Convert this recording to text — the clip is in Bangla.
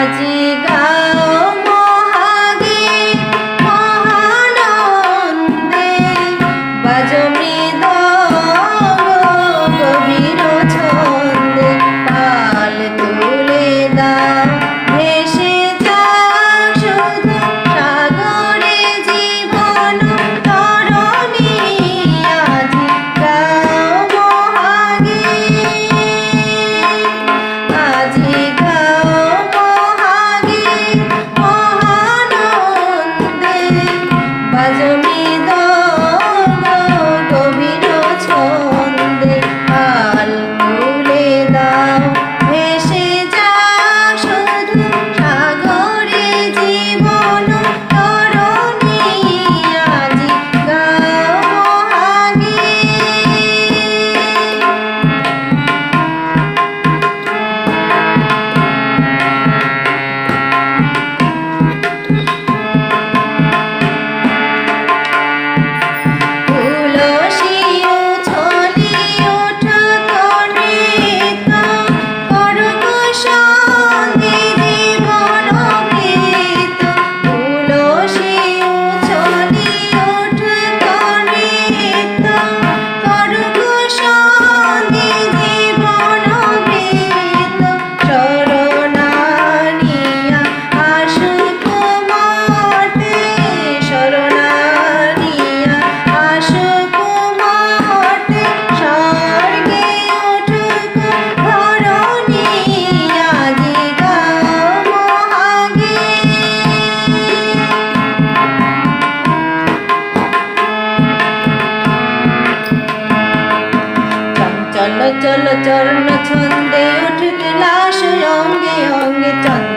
আজি চলো চলো চরণ ছন্দে উঠতে অঙ্গে অঙ্গে চন্দ্র